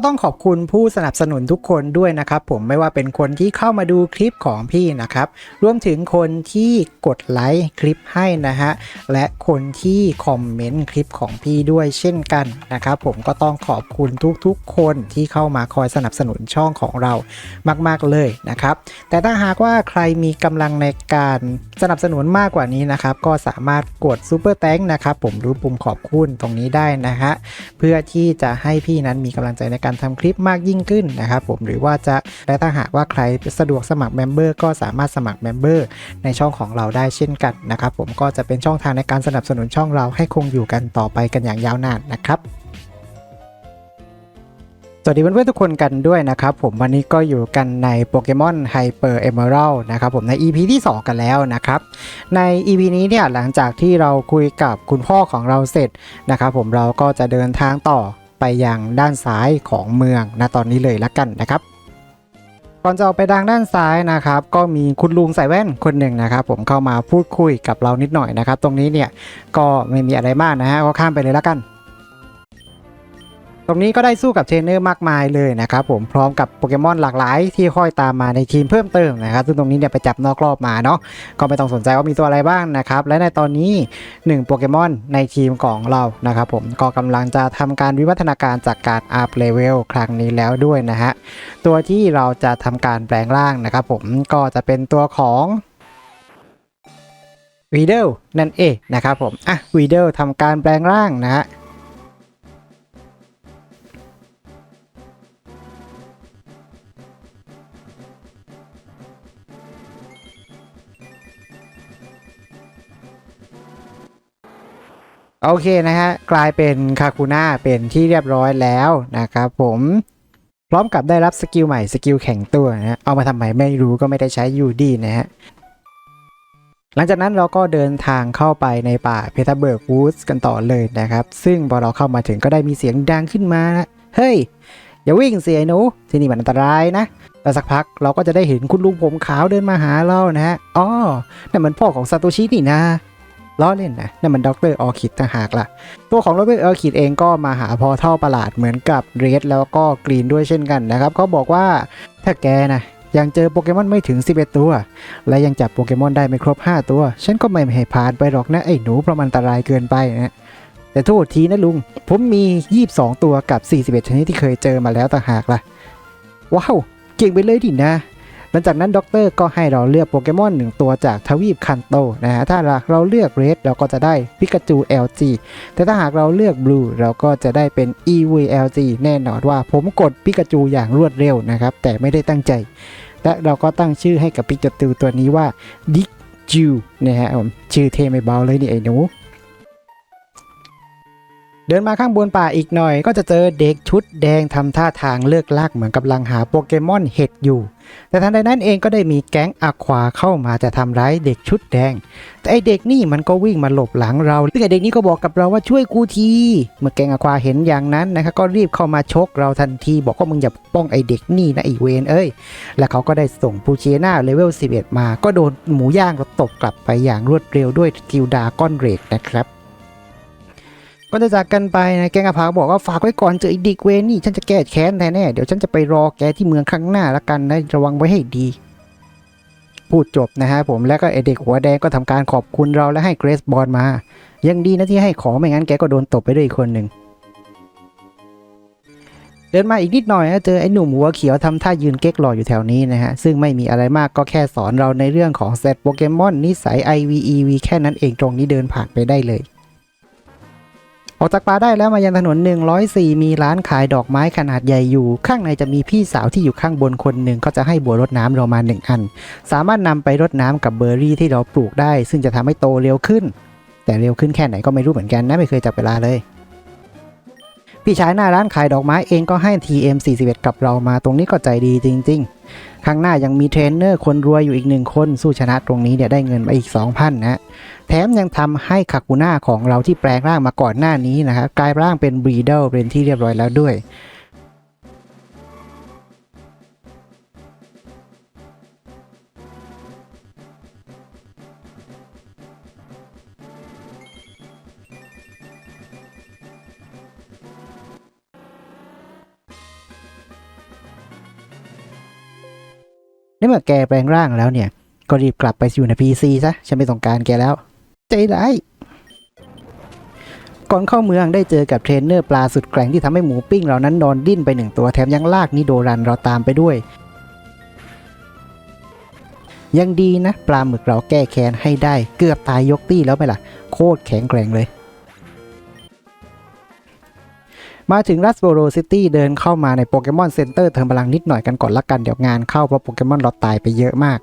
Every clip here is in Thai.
ก็ต้องขอบคุณผู้สนับสนุนทุกคนด้วยนะครับ ผมไม่ว่าเป็นคนที่เข้ามาดูคลิปของพี่นะครับ รวมถึงคนที่กดไลค์คลิปให้นะฮะ และคนที่คอมเมนต์คลิปของพี่ด้วยเช่นกันนะครับ ผมก็ต้องขอบคุณทุกๆ คนที่เข้ามาคอยสนับสนุนช่องของเรามาก ๆเลยนะครับ แต่ถ้าหากว่าใครมีกำลังในการสนับสนุนมากกว่านี้นะครับ ก็สามารถกดซูเปอร์แตงนะครับ ผมหรือปุ่มขอบคุณตรงนี้ได้นะฮะ เพื่อที่จะให้พี่นั้นมีกำลังใจในการการทำคลิปมากยิ่งขึ้นนะครับผมหรือว่าจะและถ้าหากว่าใครสะดวกสมัครเมมเบอร์ก็สามารถสมัครเมมเบอร์ในช่องของเราได้เช่นกันนะครับผมก็จะเป็นช่องทางในการสนับสนุนช่องเราให้คงอยู่กันต่อไปกันอย่างยาวนานนะครับสวัสดีเพื่อนๆทุกคนกันด้วยนะครับผมวันนี้ก็อยู่กันในโปเกมอนไฮเปอร์เอเมอรัลนะครับผมใน EP ที่ 2 กันแล้วนะครับใน EP นี้เนี่ยหลังจากที่เราคุยกับคุณพ่อของเราเสร็จนะครับผมเราก็จะเดินทางต่อ ไปยังด้านซ้ายของเมืองณตอนนี้เลยละกันนะครับ ก่อนจะออกไปทางด้านซ้ายนะครับ ก็มีคุณลุงใส่แว่นคนหนึ่งนะครับ ผมเข้ามาพูดคุยกับเรานิดหน่อยนะครับ ตรงนี้เนี่ยก็ไม่มีอะไรมากนะฮะก็ข้ามไปเลยละกัน ตรงนี้ก็ได้สู้กับเทรนเนอร์มากมายเลยนะครับผมพร้อมกับโปเกมอนหลากหลายที่ค่อยตามมาในทีมเพิ่มเติมนะครับซึ่งตรงนี้เนี่ยไปจับนอกรอบมาเนาะก็ไม่ต้องสนใจว่ามีตัวอะไรบ้างนะครับและในตอนนี้1โปเกมอนในทีมของเรานะครับผมก็กำลังจะทำการวิวัฒนาการจากการอัพเลเวลครั้งนี้แล้วด้วยนะฮะตัวที่เราจะทำการแปลงร่างนะครับผมก็จะเป็นตัวของวีเดลนั่นเองนะครับผมอะวีเดลทำการแปลงร่างนะฮะ โอเคนะฮะกลายเป็นคาคูน่าเป็นที่เรียบร้อยแล้วนะครับผมพร้อมกับได้รับสกิลใหม่สกิลแข็งตัวนะฮะเอามาทำไมไม่รู้ก็ไม่ได้ใช้อยู่ดีนะฮะหลังจากนั้นเราก็เดินทางเข้าไปในป่าเพทาเบิร์กวูดส์กันต่อเลยนะครับ ซึ่งพอเราเข้ามาถึงก็ได้มีเสียงดังขึ้นมา เฮ้ย อย่าวิ่งเสียหนูที่นี่มันอันตรายนะแล้วสักพักเราก็จะได้เห็นคุณลุงผมขาวเดินมาหาเรานะฮะอ๋อนั่นมันพ่อของซาโตชินี่นะ ล้อเล่นนะนั่นมันด็อกเตอร์ออคิดต่างหากล่ะ ตัวของด็อกเตอร์ออคิดเองก็มาหาพอเท่าประหลาดเหมือนกับเรดแล้วก็กรีนด้วยเช่นกันนะครับเขาบอกว่าถ้าแกนะยังเจอโปเกมอนไม่ถึง 11 ตัว และยังจับโปเกมอนได้ไม่ครบ 5 ตัว ฉันก็ไม่ให้ผ่านไปหรอกนะไอ้หนูเพราะมันอันตรายเกินไปนะแต่โทษทีนะลุง ผมมี 22 ตัวกับ 41 ชนิดที่เคยเจอมาแล้วต่างหากล่ะ ว้าว เก่งไปเลยดินะ หลังจากนั้นด็อกเตอร์ก็ให้เราเลือกโปเกมอนหนึ่งตัวจากทวีปคันโตนะฮะถ้าเราเลือกเรดเราก็จะได้พิกาจู LG แต่ถ้าหากเราเลือกบลูเราก็จะได้เป็น EVLG แน่นอนว่าผมกดพิกาจูอย่างรวดเร็วนะครับ แต่ไม่ได้ตั้งใจ และเราก็ตั้งชื่อให้กับพิกาจูตัวนี้ว่าดิกจูนะฮะผมชื่อเทไม่เบาเลยนี่ไอ้หนู เดินมาข้างบนป่าอีกหน่อย ก็จะเจอเด็กชุดแดงทำท่าทางเลือกลากเหมือนกำลังหาโปเกมอนเห็ดอยู่ แต่ทันใดนั้นเองก็ได้มีแก๊งอะควาเข้ามาจะทำร้ายเด็กชุดแดง แต่ไอเด็กนี่มันก็วิ่งมาหลบหลังเราซึ่งไอเด็กนี่ก็บอกกับเราว่าช่วยกูที เมื่อแก๊งอะควาเห็นอย่างนั้นนะครับก็รีบเข้ามาชกเราทันที บอกว่ามึงอย่าป้องไอเด็กนี่นะไอเวนเอ้ย และเขาก็ได้ส่งปูเชน่าเลเวล11 มา ก็โดนหมูย่างเราตบกลับไปอย่างรวดเร็วด้วยกิลดาก้อนเรกนะครับ ก็จะจากกันไปนะแกงอาภาบอกว่าฝากไว้ก่อนเจอไอีดิกเวนี่ฉันจะแก้แค้นแน่ๆเดี๋ยวฉันจะไปรอแกที่เมืองข้งหน้าละกันนะระวังไว้ให้ดี พูดจบนะฮะผมแล้วก็ไอเด็กหัวแดงก็ทำการขอบคุณเราและให้เกรซบอลมา ยังดีนะที่ให้ของไม่งั้นแกก็โดนตบไปด้วยอีกคนหนึ่งเดินมาอีกนิดหน่อยนะเจอไอ้หนุ่มหัวเขียวทำท่ายืนเก๊กหล่ออยู่แถวนี้นะฮะ ซึ่งไม่มีอะไรมากก็แค่สอนเราในเรื่องของเซตโปเกมอนนิสัย IVEV แค่นั้นเองตรงนี้เดินผ่านไปได้เลย ออกจากป่าได้แล้วมายังถนน 104 มีร้านขายดอกไม้ขนาดใหญ่อยู่ ข้างในจะมีพี่สาวที่อยู่ข้างบนคนหนึ่งก็จะให้บัวรดน้ำเรามาหนึ่งอัน สามารถนำไปรดน้ำกับเบอร์รี่ที่เราปลูกได้ ซึ่งจะทำให้โตเร็วขึ้น แต่เร็วขึ้นแค่ไหนก็ไม่รู้เหมือนกันนะไม่เคยจับเวลาเลย พี่ชายหน้าร้านขายดอกไม้เองก็ให้ TM41 กับเรามาตรงนี้ก็ใจดีจริง ๆ ข้างหน้ายังมีเทรนเนอร์คนรวยอยู่อีกหนึ่งคนสู้ชนะตรงนี้เนี่ยได้เงินมาอีก 2,000 นะฮะแถมยังทำให้คากุน่าของเราที่แปลงร่างมาก่อนหน้านี้นะครับกลายร่างเป็นบรีเดลเป็นที่เรียบร้อยแล้วด้วย ในเมื่อแกแปลงร่างแล้วเนี่ย ก็รีบกลับไปอยู่ใน PC ซะ ฉันไม่ต้องการแกแล้ว ใจร้าย ก่อนเข้าเมืองได้เจอกับเทรนเนอร์ปลาสุดแกร่งที่ทำให้หมูปิ้งเรานั้นนอนดิ้นไปหนึ่งตัวแถมยังลากนิโดรันเราตามไปด้วย ยังดีนะ ปลาหมึกเราแก้แค้นให้ได้เกือบตายยกตี้แล้วไหมล่ะ โคตรแข็งแกร่งเลย มาถึงรัสโบโรซิตี้เดินเข้ามาในโปเกมอนเซ็นเตอร์เติมพลังนิดหน่อยกันก่อนละกันเดี๋ยวงานเข้าเพราะโปเกมอนเราตายไปเยอะมาก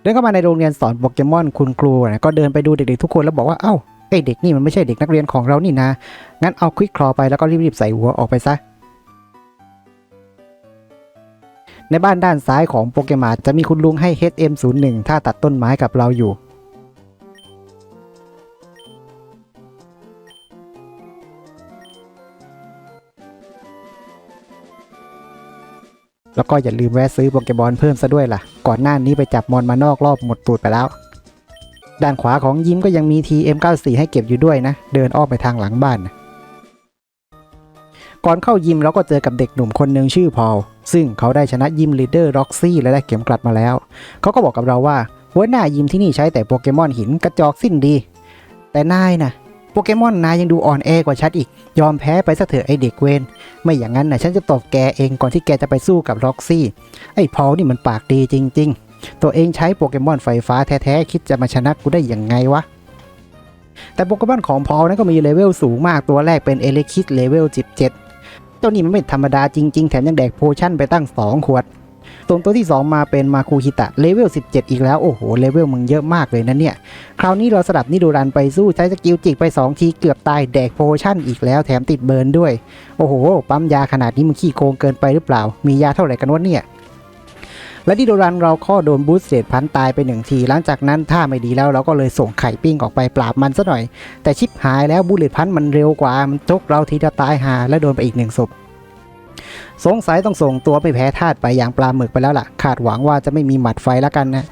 เดินเข้ามาในโรงเรียนสอนโปเกมอนคุณครูนะก็เดินไปดูเด็กๆทุกคนแล้วบอกว่าเอ้าไอเด็กนี่มันไม่ใช่เด็กนักเรียนของเรานี่นะ งั้นเอาควิกคลอไปแล้วก็รีบๆใส่หัวออกไปซะ ในบ้านด้านซ้ายของโปเกมอนจะมีคุณลุงให้ HM01 ถ้าตัดต้นไม้กับเราอยู่ แล้วก็อย่าลืมแวะซื้อโปเกมอนเพิ่มซะด้วยล่ะ ก่อนหน้านี้ไปจับมอนมานอกรอบหมดตูดไปแล้ว ด้านขวาของยิ้มก็ยังมี TM94 ให้เก็บอยู่ด้วยนะ เดินอ้อมไปทางหลังบ้านนะก่อนเข้ายิมเราก็เจอกับเด็กหนุ่มคนหนึ่งชื่อพอล ซึ่งเขาได้ชนะยิมลีดเดอร์ร็อกซี่และได้เข็มกลัดมาแล้ว เขาก็บอกกับเราว่าหัวหน้ายิมที่นี่ใช้แต่โปเกมอนหินกระจอกสิ้นดี แต่นายนะ โปเกมอนนายยังดูอ่อนแอกว่าชัดอีก ยอมแพ้ไปซะเถอะไอเด็กเวนไม่อย่างนั้นนะฉันจะตบแกเองก่อนที่แกจะไปสู้กับร็อกซี่ ไอพอลนี่มันปากดีจริง ๆ ตัวเองใช้โปเกมอนไฟฟ้าแท้ๆคิดจะมาชนะกูได้ยังไงวะแต่โปเกมอนของพอลนั้นก็มีเลเวลสูงมากตัวแรกเป็นเอเลคิดเลเวล17ตัวนี้มันไม่ธรรมดาจริง ๆ แถมยังแดกโพชั่นไปตั้ง 2 ขวด ส่วนตัวที่ 2 มาเป็นมาคูฮิตะเลเวล 17 อีกแล้ว โอ้โห เลเวลมึงเยอะมากเลยนะเนี่ย คราวนี้เราสลับนิดูรันไปสู้ใช้สกิลจิกไป 2 ทีเกือบตายแดกโพชั่นอีกแล้วแถมติดเบิร์นด้วย โอ้โห ปั๊มยาขนาดนี้มึงขี้โกงเกินไปหรือเปล่า มียาเท่าไหร่กันวะเนี่ยและนิโดรันเราข้อโดนบูสเตดพันตายไปหนึ่งที หลังจากนั้นถ้าไม่ดีแล้วเราก็เลยส่งไข่ปิ้งออกไปปราบมันซะหน่อย แต่ชิปหายแล้วบูเลตพันมันเร็วกว่ามันจกเราทีเดียวตายหาและโดนไปอีกหนึ่งศพ สงสัยต้องส่งตัวไปแพ้ธาตุไปอย่างปลาหมึกไปแล้วล่ะ คาดหวังว่าจะไม่มีหมัดไฟแล้วกันนะ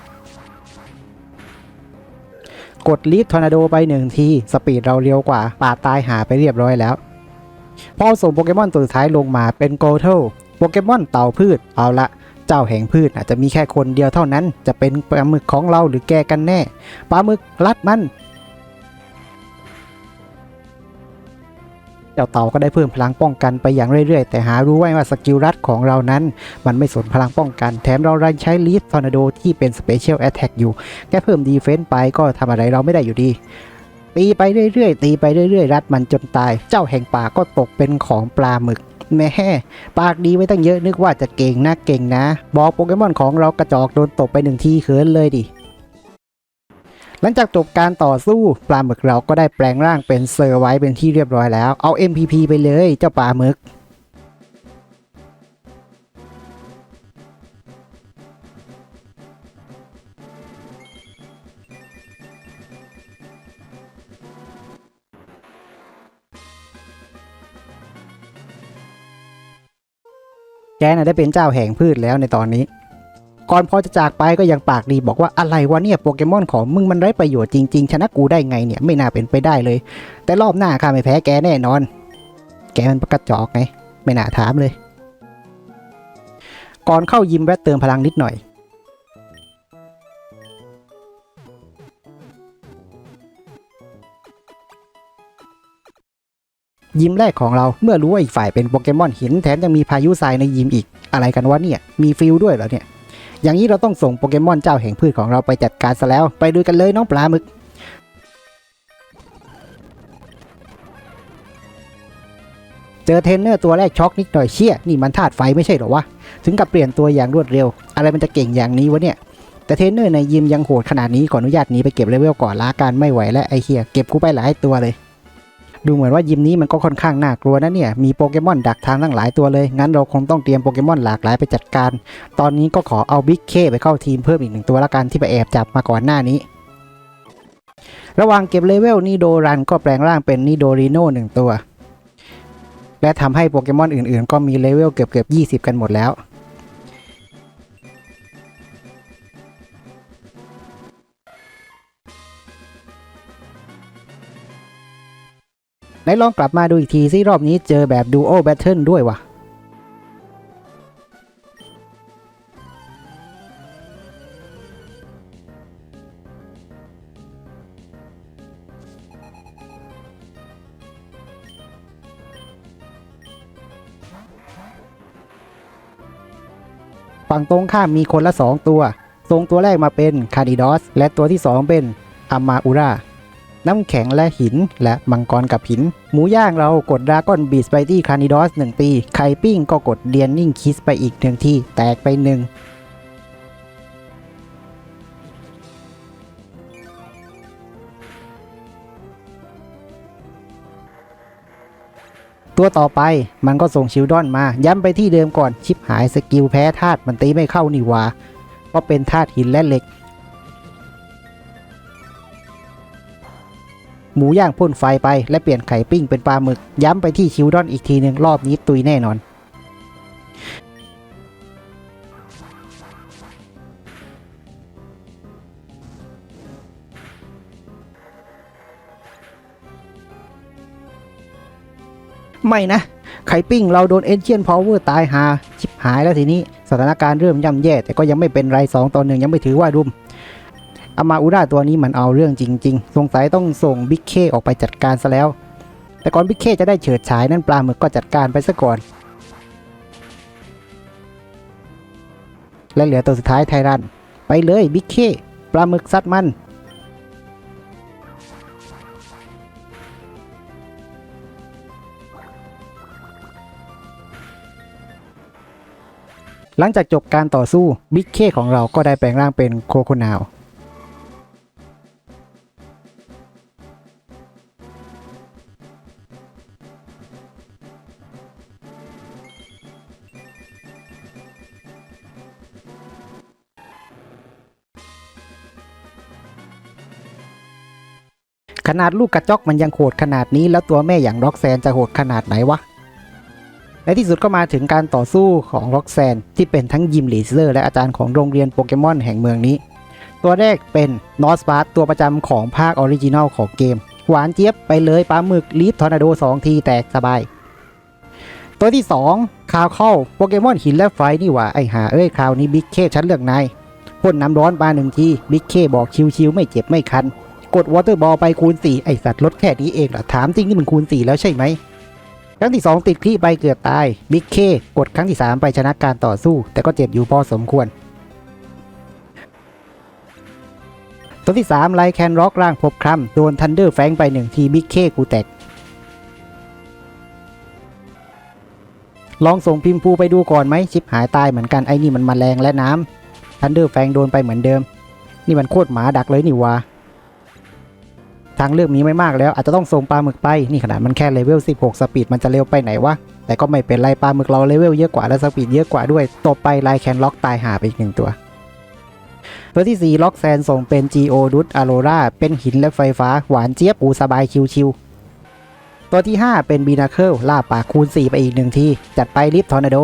กดลีดทอร์นาโดไปหนึ่งที สปีดเราเร็วกว่า ป่าตายหาไปเรียบร้อยแล้ว พอส่งโปเกมอนตัวสุดท้ายลงมาเป็นโกเทลโปเกมอนเต่าพืช เอาละเจ้าแห่งพืชอาจจะมีแค่คนเดียวเท่านั้น จะเป็นปลาหมึกของเราหรือแกกันแน่ ปลาหมึกรัดมัน จ้าเต่าก็ได้เพิ่มพลังป้องกันไปอย่างเรื่อยๆ แต่หารู้ไว้ว่าสกิลรัดของเรานั้น มันไม่สนพลังป้องกัน แถมเรารันใช้ลีฟทอร์นาโดที่เป็นสเปเชียลแอตแทกอยู่ แค่เพิ่มดีเฟนส์ไปก็ทำอะไรเราไม่ได้อยู่ดีตีไปเรื่อยๆ ตีไปเรื่อยๆ รัดมันจนตาย เจ้าแห่งป่าก็ตกเป็นของปลาหมึก แม่ปากดีไว้ตั้งเยอะนึกว่าจะเก่งนะเก่งนะ บอกโปเกมอนของเรากระจอกโดนตบไปหนึ่งทีเขินเลยดิ หลังจากจบการต่อสู้ปลาหมึกเราก็ได้แปลงร่างเป็นเซอร์ไว้เป็นที่เรียบร้อยแล้ว เอา MPP ไปเลยเจ้าปลาหมึกแกน่ะได้เป็นเจ้าแห่งพืชแล้วในตอนนี้ ก่อนพอจะจากไปก็ยังปากดีบอกว่าอะไรวะเนี่ยโปเกมอนของมึงมันไร้ประโยชน์จริงๆ ชนะกูได้ไงเนี่ยไม่น่าเป็นไปได้เลย แต่รอบหน้าข้าไม่แพ้แกแน่นอน แกมันประกระจอกไง ไม่น่าถามเลย ก่อนเข้ายิมแวะเติมพลังนิดหน่อยยิมแรกของเราเมื่อรู้ว่าอีกฝ่ายเป็นโปเกมอนหินแถมยังมีพายุทรายในยิมอีก อะไรกันวะเนี่ย มีฟิลด้วยเหรอเนี่ย อย่างนี้เราต้องส่งโปเกมอนเจ้าแห่งพืชของเราไปจัดการซะแล้ว ไปดูกันเลยน้องปลาหมึก เจอเทรนเนอร์ตัวแรกช็อกนิดหน่อยเชี่ย นี่มันธาตุไฟไม่ใช่หรอวะ ถึงกับเปลี่ยนตัวอย่างรวดเร็ว อะไรมันจะเก่งอย่างนี้วะเนี่ย แต่เทรนเนอร์ในยิมยังโหดขนาดนี้ขออนุญาตหนี้ไปเก็บเลเวลก่อนละกันไม่ไหวและไอเฮียเก็บกูไปหลายตัวเลย ดูเหมือนว่ายิมนี้มันก็ค่อนข้างน่ากลัวนะเนี่ย มีโปเกมอนดักทางตั้งหลายตัวเลย งั้นเราคงต้องเตรียมโปเกมอนหลากหลายไปจัดการ ตอนนี้ก็ขอเอาบิ๊กเคไปเข้าทีมเพิ่มอีกหนึ่งตัวละกันที่ไปแอบจับมาก่อนหน้านี้ ระหว่างเก็บเลเวลนีโดรันก็แปลงร่างเป็นนีโดริโน่หนึ่งตัว และทำให้โปเกมอนอื่นๆ ก็มีเลเวลเกือบเกือบ20 กันหมดแล้ว ไหนลองกลับมาดูอีกทีซิรอบนี้เจอแบบดูโอแบทเทิลด้วยวะฝั่งตรงข้ามมีคนละ 2 ตัว ทรงตัวแรกมาเป็นคาริดอส และตัวที่ 2 เป็นอามาอุรา น้ำแข็งและหิน และมังกรกับหิน หมูย่างเรากดดราก้อนบีสไปที่คา r ิดอส1ตี ไข่ปิ้งก็กดเดียนนิ่งคิสไปอีกหนึ่งที่ แตกไปหนึ่งตัวต่อไปมันก็ส่งชิลดอนมา ย้ำไปที่เดิมก่อนชิปหายสกิลแพ้ธาตุมันตีไม่เข้านี่วาเพราะเป็นธาตุหินและเหล็ก หมูย่างพ่นไฟไปและเปลี่ยนไข่ปิ้งเป็นปลาหมึก ย้ำไปที่ชิลดอนอีกทีหนึ่งรอบนี้ตุยแน่นอนไม่นะ ไข่ปิ้งเราโดนเอเชียนพาวเวอร์ตายหาชิบหายแล้วทีนี้ สถานการณ์เริ่มย่ำแย่ แต่ก็ยังไม่เป็นไร2ต่อหนึ่งยังไม่ถือว่ารุม อามาอุราตัวนี้มันเอาเรื่องจริง ๆ สงสัยต้องส่งบิ๊กเคออกไปจัดการซะแล้ว แต่ก่อนบิ๊กเคจะได้เฉิดฉายนั่นปลาหมึกก็จัดการไปซะก่อน และเหลือตัวสุดท้ายไทรัน ไปเลยบิ๊กเคปลาหมึกซัดมัน หลังจากจบการต่อสู้บิ๊กเคของเราก็ได้แปลงร่างเป็นโคโคนาว ขนาดลูกกระจอกมันยังโหดขนาดนี้ แล้วตัวแม่อย่างร็อกแซนจะโหดขนาดไหนวะ ในที่สุดก็มาถึงการต่อสู้ของร็อกแซนที่เป็นทั้งยิมลีเซอร์และอาจารย์ของโรงเรียนโปเกมอนแห่งเมืองนี้ ตัวแรกเป็นนอสปาร์ตตัวประจำของภาคออริจินัลของเกม หวานเจี๊ยบไปเลยปลาหมึกลีฟทอร์นาโด 2 ทีแตกสบาย ตัวที่ 2 คาวเข้าโปเกมอนหินและไฟนี่หว่าไอหาเอ้ยคราวนี้บิ๊กเคฉันเลือกนายพ่นน้ำร้อนปาหนึ่งทีบิ๊กเคบอกชิวๆไม่เจ็บไม่คัน กดวอเตอร์บอลไปคูณ 4 ไอสัตว์ลดแค่นี้เองเหรอถามจริงนี่มันคูณ 4 แล้วใช่ไหมครั้งที่ 2 ติดคลี่ไปเกือบตายบิ๊กเคกดครั้งที่ 3 ไปชนะการต่อสู้ แต่ก็เจ็บอยู่พอสมควรตัวที่3ไลแคนร็อกร่างพบครัมโดนทันเดอร์แฟงไป1ทีบิ๊กเคกูแตกลองส่งพิมพ์ภูไปดูก่อนไหมชิปหายตายเหมือนกันไอ้นี่มันมาแรงและน้ำทันเดอร์แฟงโดนไปเหมือนเดิม นี่มันโคตรหมาดักเลยนี่วะ ทางเลือกมีไม่มากแล้วอาจจะต้องส่งปลาหมึกไป นี่ขนาดมันแค่เลเวล 16 สปีดมันจะเร็วไปไหนวะ แต่ก็ไม่เป็นไรปลาหมึกเราเลเวลเยอะกว่าและสปีดเยอะกว่าด้วยตบไปไลแคนล็อกตายหาไปอีกหนึ่งตัว ตัวที่ 4 ล็อกแซนส่งเป็น G.O. ดุดอโรราเป็นหินและไฟฟ้าหวานเจี๊ยบอูสบายชิวๆตัวที่ 5 เป็นบีนาเคิลล่าปากคูณ 4 ไปอีกหนึ่งทีจัดไปลิฟทอร์นาโด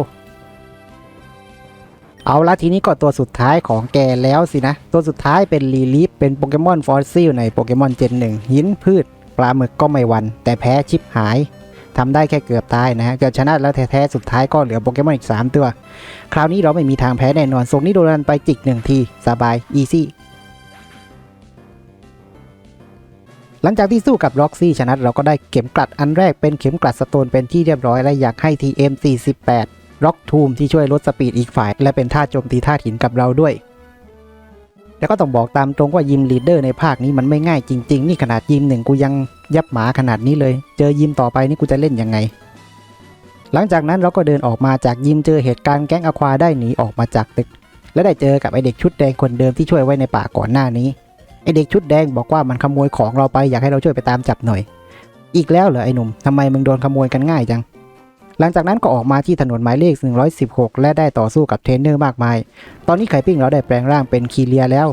เอาละทีนี้ก็ตัวสุดท้ายของแกแล้วสินะ ตัวสุดท้ายเป็นลีลีฟเป็นโปเกมอนฟอสซิลในโปเกมอนเจนหนึ่งหินพืช ปลาหมึกก็ไม่วัน แต่แพ้ชิปหายทำได้แค่เกือบตายนะฮะเกือบชนะแล้วแท้ๆสุดท้ายก็เหลือโปเกมอนอีก 3 ตัว คราวนี้เราไม่มีทางแพ้แน่นอนส่งนี้โดนไปจิกหนึ่งทีสบายอีซี่หลังจากที่สู้กับล็อกซี่ชนะเราก็ได้เข็มกลัดอันแรกเป็นเข็มกลัดสโตนเป็นที่เรียบร้อยและอยากให้ TM48 ร็อกทูมที่ช่วยลดสปีดอีกฝ่าย และเป็นท่าโจมตีท่าหินกับเราด้วย แต่ก็ต้องบอกตามตรงว่ายิมลีดเดอร์ในภาคนี้มันไม่ง่ายจริง ๆ นี่ขนาดยิมหนึ่งกูยังยับหมาขนาดนี้เลย เจอยิมต่อไปนี่กูจะเล่นยังไง หลังจากนั้นเราก็เดินออกมาจากยิมเจอเหตุการณ์แก๊งอควาได้หนีออกมาจากตึก และได้เจอกับไอเด็กชุดแดงคนเดิมที่ช่วยไว้ในป่าก่อนหน้านี้ไอเด็กชุดแดงบอกว่ามันขโมยของเราไปอยากให้เราช่วยไปตามจับหน่อย อีกแล้วเหรอไอหนุ่มทำไมมึงโดนขโมยกันง่ายจัง หลังจากนั้นก็ออกมาที่ถนนหมายเลข 116 และได้ต่อสู้กับเทรนเนอร์มากมาย ตอนนี้ไข่ปิ้งเราได้แปลงร่างเป็นคีเลียแล้ว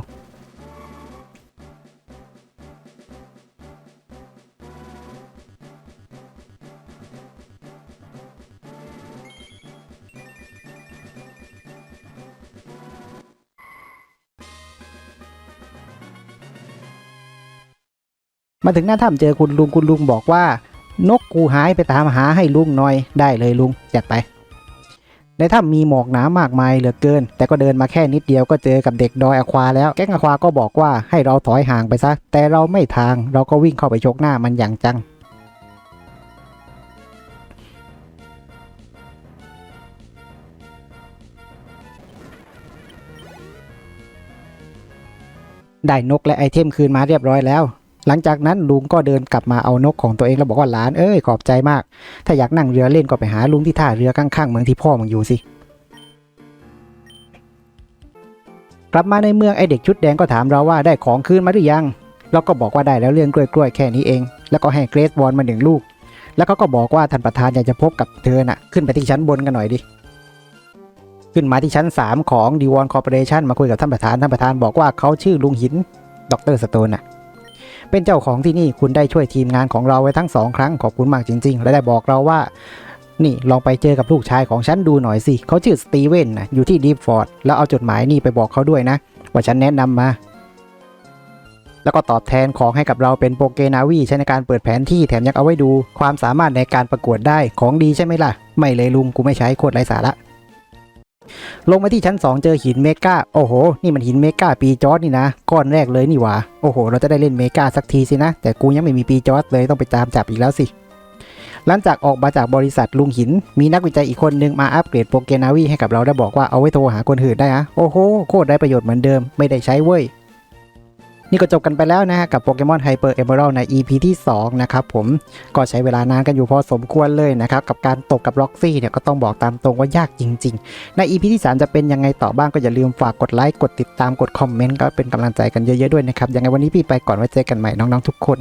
มาถึงหน้าถ้ำเจอคุณลุงคุณลุงบอกว่า นกกูหายไปตามหาให้ลุงหน่อยได้เลยลุงจัดไป ในถ้ามีหมอกหนามากมายเหลือเกิน แต่ก็เดินมาแค่นิดเดียวก็เจอกับเด็กดอยอควาแล้วแก๊งอควาก็บอกว่าให้เราถอยห่างไปซะ แต่เราไม่ทางเราก็วิ่งเข้าไปชกหน้ามันอย่างจังได้นกและไอเทมคืนมาเรียบร้อยแล้ว หลังจากนั้นลุงก็เดินกลับมาเอานกของตัวเองแล้วบอกว่าหลานเอ้ยขอบใจมาก ถ้าอยากนั่งเรือเล่นก็ไปหาลุงที่ท่าเรือข้างๆเมืองที่พ่อมึงอยู่สิกลับมาในเมืองไอเด็กชุดแดงก็ถามเราว่าได้ของคืนมาหรือยังเราก็บอกว่าได้แล้วเรื่องกล้วยๆแค่นี้เอง แล้วก็ให้เกรซบอลมาหนึ่งลูก แล้วเขาก็บอกว่าท่านประธานอยากจะพบกับเธอน่ะ ขึ้นไปที่ชั้นบนกันหน่อยดิขึ้นมาที่ชั้น 3 ของดีวอนคอร์ปอเรชันมาคุยกับท่านประธานท่านประธานบอกว่าเขาชื่อลุงหินดรสโตนน่ะ เป็นเจ้าของที่นี่คุณได้ช่วยทีมงานของเราไว้ทั้งสองครั้งขอบคุณมากจริง ๆ และได้บอกเราว่า นี่ลองไปเจอกับลูกชายของฉันดูหน่อยสิเขาชื่อสตีเวนนะอยู่ที่ดีฟฟอร์ดแล้วเอาจดหมายนี่ไปบอกเขาด้วยนะ ว่าฉันแนะนำมาแล้วก็ตอบแทนของให้กับเราเป็นโปเกนาวีใช้ในการเปิดแผนที่แถมยังเอาไว้ดู ความสามารถในการประกวดได้ของดีใช่ไหมล่ะ ไม่เลยลุงกูไม่ใช้โคตรไร้สาระ ลงมาที่ชั้น 2 เจอหินเมกาโอ้โห นี่มันหินเมกาปีจอร์ดนี่นะ ก้อนแรกเลยนี่หว่า โอ้โห เราจะได้เล่นเมกาสักทีสินะ แต่กูยังไม่มีปีจอร์ดเลยต้องไปตามจับอีกแล้วสิ หลังจากออกมาจากบริษัทลุงหิน มีนักวิจัยอีกคนนึงมาอัปเกรดโปเกนาวีให้กับเราได้บอกว่าเอาไว้โทรหาคนอื่นได้นะโอ้โห โคตรได้ประโยชน์เหมือนเดิม ไม่ได้ใช้เว้ย นี่ก็จบกันไปแล้วนะฮะกับโปเกมอนไฮเปอร์เอเมอรัลใน EP ที่2นะครับผมก็ใช้เวลานานกันอยู่พอสมควรเลยนะครับกับการตกกับล็อกซี่เนี่ยก็ต้องบอกตามตรงว่ายากจริง ๆ ใน EP ที่ 3 จะเป็นยังไงต่อบ้างก็อย่าลืมฝากกดไลค์กดติดตามกดคอมเมนต์ก็เป็นกำลังใจกันเยอะๆด้วยนะครับยังไงวันนี้พี่ไปก่อนไว้เจอกันใหม่น้องๆทุกคน